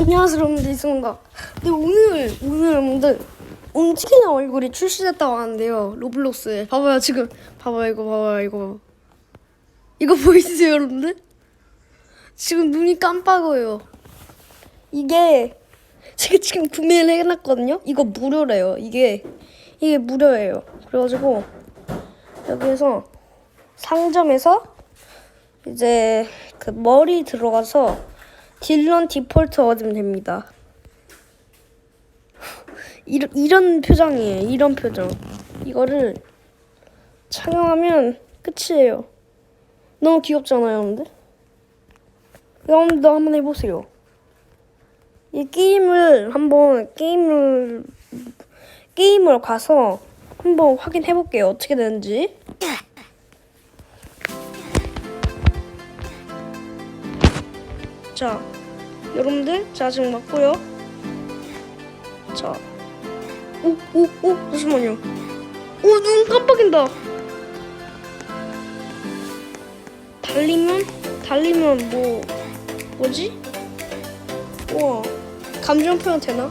안녕하세요 여러분들. 이승훈가 네 오늘 오늘 여러분들 움직이는 얼굴이 출시됐다고 하는데요. 로블록스에. 봐봐요 지금. 봐봐요 이거 봐봐요 이거. 이거 보이세요 여러분들? 지금 눈이 깜빡여요. 이게 제가 지금 구매를 해놨거든요. 이거 무료래요. 이게 이게 무료예요. 그래가지고 여기에서 상점에서 이제 그 머리 들어가서 딜런 디폴트 얻으면 됩니다. 이런, 이런 표정이에요. 이런 표정. 이거를 착용하면 끝이에요. 너무 귀엽잖아요, 여러분들? 여러분도 한번 해보세요. 이 게임을 한번 게임을 게임을 가서 한번 확인해 볼게요. 어떻게 되는지. 자, 여러분들, 자 지금 맞고요. 자, 오, 오, 오, 잠시만요. 오, 눈 깜빡인다. 달리면, 달리면 뭐, 뭐지? 우와, 감정 표현 되나?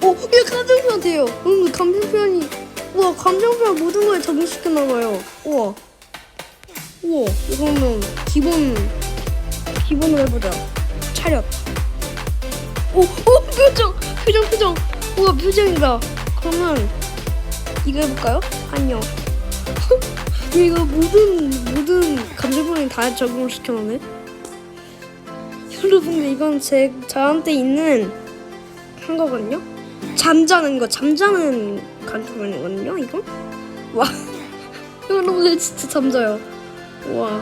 오, 야, 감정 표현 돼요. 여러분들, 감정 표현이, 우와, 감정 표현 모든 거에 적용시켰나봐요. 우와. 우와, 이거는 기본, 기본으로 해보자. 차렷. 오, 오, 표정, 표정, 표정. 우와, 표정이다. 그러면 이거 해볼까요? 안녕. 이거 모든 모든 감정 표현이 다 적용을 시켜놓네. 여러분들 이건 제 저한테 있는 한 거거든요. 잠자는 거, 잠자는 감정 표현이거든요. 이거. 와, 여러분들 진짜 잠자요. 와,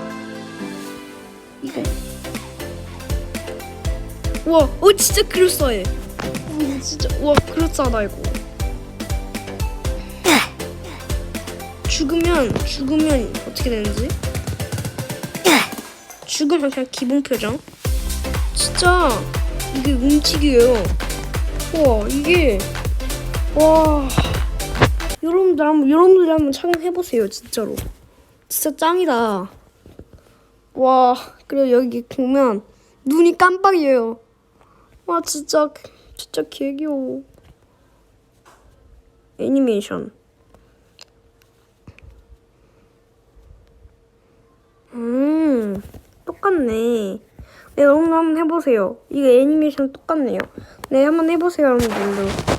이거. 와, 어 진짜 그럴싸해. 어, 이거 진짜 와 그럴싸하다 이거. 죽으면 죽으면 어떻게 되는지? 죽으면 그냥 기본 표정. 진짜 이게 움직여요. 와 이게 와 여러분들 한번 여러분들 한번 착용해 보세요 진짜로. 진짜 짱이다. 와 그리고 여기 보면 눈이 깜빡이에요. 와 진짜 진짜 개귀여워. 애니메이션. 음 똑같네. 네 여러분 한번 해보세요. 이게 애니메이션 똑같네요. 네 한번 해보세요 여러분들도.